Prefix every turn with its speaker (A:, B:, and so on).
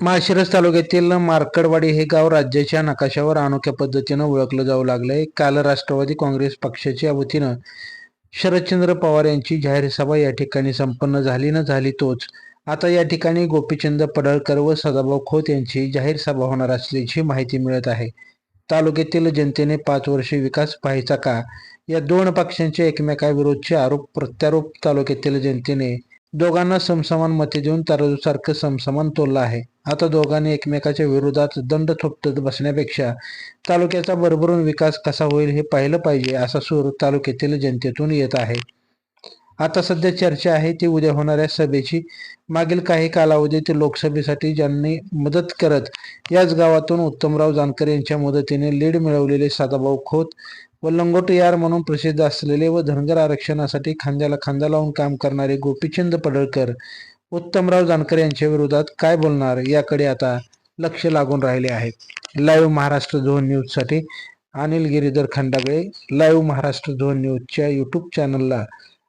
A: माळशिरस तालुक्यातील मार्कडवाडी हे गाव राज्याच्या नकाशावर अनोख्या पद्धतीनं ओळखलं जाऊ लागलंय. काल राष्ट्रवादी काँग्रेस पक्षाच्या वतीनं शरदचंद्र पवार यांची जाहीर सभा या ठिकाणी संपन्न झाली न झाली तोच. आता या ठिकाणी गोपीचंद पडळकर व सदाभाऊ खोत यांची जाहीर सभा होणार असल्याची माहिती मिळत आहे. तालुक्यातील जनतेने पाच वर्षे विकास पाहायचा का? या दोन पक्षांच्या एकमेकाविरोधचे आरोप प्रत्यारोप तालुक्यातील जनतेने दोघांना समसमान मते देऊन तराजूसारखं समसमान तोललं आहे. आता दोघांनी एकमेकाच्या विरोधात दंड थोपटत बसण्यापेक्षा तालुक्याचा भरभरून विकास कसा होईल हे पाहिलं पाहिजे असा सूर तालुक्यातील जनतेतून येत आहे. आता सध्या चर्चा आहे ती उद्या होणाऱ्या सभेची. मागील काही कालावधीत लोकसभेसाठी ज्यांनी मदत करत याच गावातून उत्तमराव जानकर यांच्या मदतीने लीड मिळवलेले सदाभाऊ खोत व लंगोट यार म्हणून प्रसिद्ध असलेले व धनगर आरक्षणासाठी खांद्याला खांदा लावून काम करणारे गोपीचंद पडळकर उत्तमराव जानकर यांच्या विरोधात काय बोलणार याकडे आता लक्ष लागून राहिले आहे. लाईव्ह महाराष्ट्र झोन न्यूजसाठी अनिल गिरीधर खंडागळे लाईव्ह महाराष्ट्र झोन न्यूजच्या यूट्यूब चॅनलला